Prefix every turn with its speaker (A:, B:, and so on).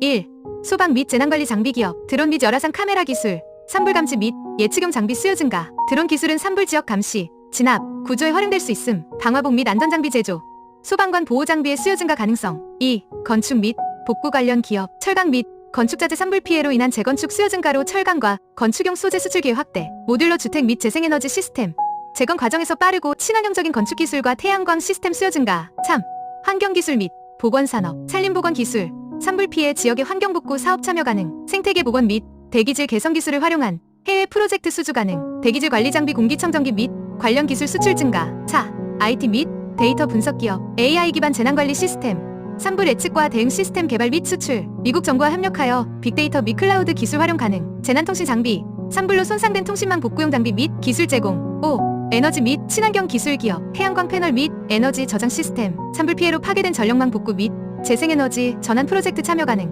A: 1. 소방 및 재난관리 장비 기업, 드론 및 열화상 카메라 기술, 산불 감지 및 예측용 장비 수요 증가, 드론 기술은 산불 지역 감시, 진압, 구조에 활용될 수 있음, 방화복 및 안전장비 제조, 소방관 보호 장비의 수요 증가 가능성. 2. 건축 및 복구 관련 기업, 철강 및 건축자재 산불 피해로 인한 재건축 수요 증가로 철강과 건축용 소재 수출 기회 확대, 모듈러 주택 및 재생에너지 시스템, 재건 과정에서 빠르고 친환경적인 건축 기술과 태양광 시스템 수요 증가. 3. 환경기술 및 보건산업, 산림보건 기술, 산불 피해 지역의 환경 복구 사업 참여 가능, 생태계 보건 및 대기질 개선 기술을 활용한 해외 프로젝트 수주 가능, 대기질 관리 장비 공기청정기 및 관련 기술 수출 증가. 4. IT 및 데이터 분석 기업, AI 기반 재난 관리 시스템, 산불 예측과 대응 시스템 개발 및 수출, 미국 정부와 협력하여 빅데이터 및 클라우드 기술 활용 가능, 재난 통신 장비, 산불로 손상된 통신망 복구용 장비 및 기술 제공. 5. 에너지 및 친환경 기술 기업, 태양광 패널 및 에너지 저장 시스템, 산불 피해로 파괴된 전력망 복구 및 재생에너지 전환 프로젝트 참여 가능.